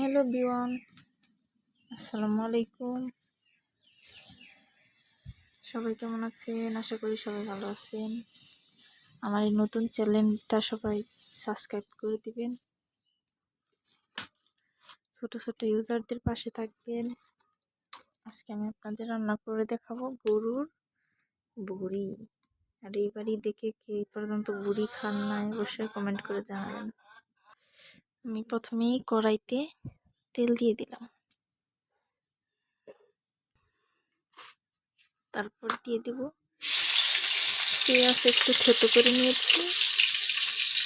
Hello বিওয়ান, আসসালামু আলাইকুম। সবাই কেমন আছেন? আশা করি সবাই ভালো আছেন। আমার এই নতুন চ্যানেলটা সবাই সাবস্ক্রাইব করে দিবেন। ছোট ছোট ইউজারদের পাশে থাকবেন। আজকে আমি আপনাদের রান্না করে দেখাবো গরুর বুড়ি। আর এইবারই দেখে কে পর্যন্ত বুড়ি খান নাই, অবশ্যই কমেন্ট করে জানাবেন। আমি প্রথমেই কড়াইতে তেল দিয়ে দিলাম। তারপর দিয়ে দেব পেঁয়াজ একটু ছোট করে নিয়েছি।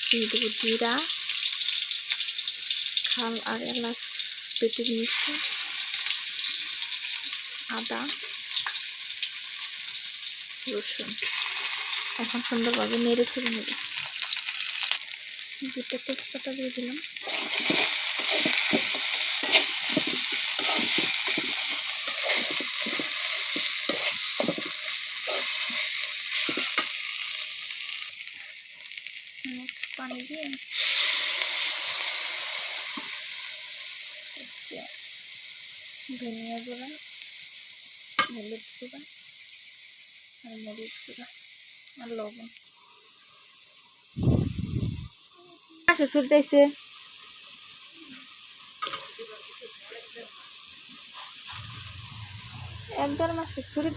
দিয়ে দেবো জিরা, খাল আর এলাচ পেটে নিয়েছি। আদা, রসুন। এখন সুন্দরভাবে নেড়ে ছেড়ে নেব। দুটো তেজপাতা দিয়ে দিলাম। পানি দিয়ে ধনিয়া গুঁড়া, হলুদ গুঁড়া আর মরিচ গুঁড়া আর লবণ। আসে ছুটতেছে একদম আসে ছুটি